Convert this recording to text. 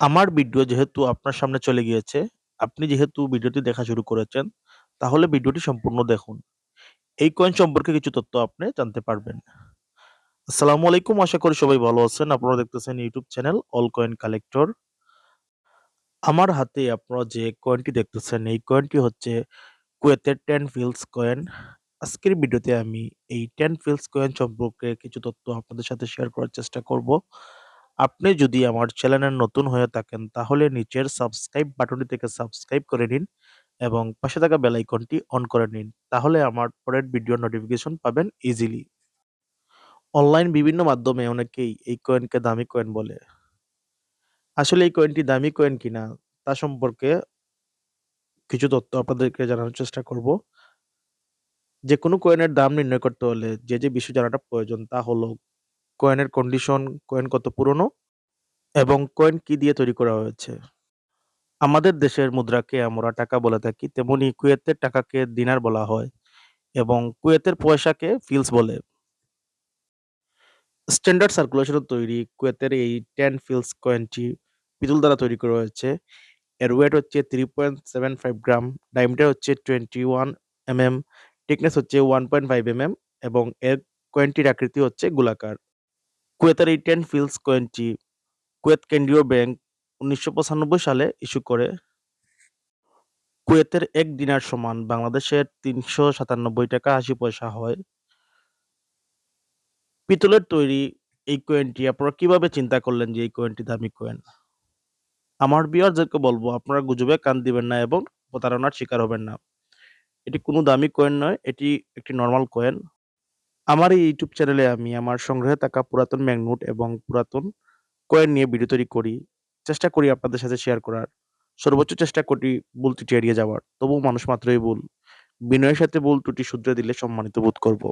আমার ভিডিও যেহেতু আপনার সামনে চলে গিয়েছে, আপনি যেহেতু ভিডিওটি দেখা শুরু করেছেন, তাহলে ভিডিওটি সম্পূর্ণ দেখুন। এই কয়েন সম্পর্কে কিছু তথ্য আপনি জানতে পারবেন। আসসালামু আলাইকুম আশা করি সবাই ভালো আছেন। আপনারা দেখতেছেন YouTube channel all coin collector. আমার হাতে আপনারা যে কয়েনটি দেখতেছেন এই কয়েনটি হচ্ছে কুয়েতের টেন ফিলস কয়েন। আজকের ভিডিওতে আমি এই টেন ফিলস কয়েন সম্পর্কে কিছু তথ্য আপনাদের সাথে শেয়ার করার চেষ্টা করব। আপনি যদি আমার চ্যানেলে নতুন হয়ে থাকেন তাহলে নিচের সাবস্ক্রাইব বাটনটি থেকে সাবস্ক্রাইব করে নিন এবং পাশে থাকা বেল আইকনটি অন করে নিন। তাহলে আমার পরের ভিডিওর নোটিফিকেশন পাবেন ইজিলি। অনলাইন বিভিন্ন মাধ্যমে অনেকেই এই কয়েনকে দামি কয়েন বলে। আসলে এই কয়েনটি দামি কয়েন কিনা তা সম্পর্কে কিছু তথ্য আপনাদেরকে জানানোর চেষ্টা করব। যে কোনো কয়েনের দাম নির্ণয় করতে হলে যে, যে বিষয় জানাটা প্রয়োজন তা হলো কয়েনের কন্ডিশন, কয়েন কত পুরনো এবং কয়েন কি দিয়ে তৈরি করা হয়েছে। আমাদের দেশের মুদ্রাকে আমরা টাকা বলে থাকি, তেমনি কুয়েতের টাকাকে দিনার বলা হয় এবং কুয়েতের পয়সাকে ফিলস বলে। স্ট্যান্ডার্ড সার্কুলেশনে তৈরি কুয়েতের এই টেন ফিলস কয়েনটি পিতুল দ্বারা তৈরি করা হয়েছে। এর ওয়েট হচ্ছে 3.75 গ্রাম, ডায়ামিটার হচ্ছে 21 এমএম, থিকনেস হচ্ছে 1.5 এমএম এবং এর কয়েনটির আকৃতি হচ্ছে গোলাকার। কুয়েতের এই 10 ফিলস কয়েনটি কুয়েত কেন্দ্রীয় ব্যাংক ১৯৯৫ সালে ইস্যু করে। কুয়েতের এক দিনার সমান বাংলাদেশের ৩৯৭ টাকা ৮০ পয়সা হয়। পিতলের তৈরি এই কয়েনটি আপনারা কীভাবে চিন্তা করলেন যে এই কয়েনটি দামি কয়েন? আমার ভিউয়ারদেরকে বলব আপনারা গুজবে কান দিবেন না এবং প্রতারণার শিকার হবেন না। এটি কোনো দামি কয়েন নয়, এটি একটি নর্মাল কয়েন। আমার এই ইউটিউব চ্যানেলে আমি আমার সংগ্রহে থাকা পুরাতন ম্যাগনোট এবং পুরাতন কয়েন নিয়ে ভিডিও তৈরি করি। চেষ্টা করি আপনাদের সাথে শেয়ার করার। সর্বোচ্চ চেষ্টা করি ভুল ত্রুটি এড়িয়ে যাওয়ার। তবুও মানুষ মাত্রই ভুল। বিনয়ের সাথে ভুল ত্রুটি শুধরে দিলে সম্মানিত বোধ করব।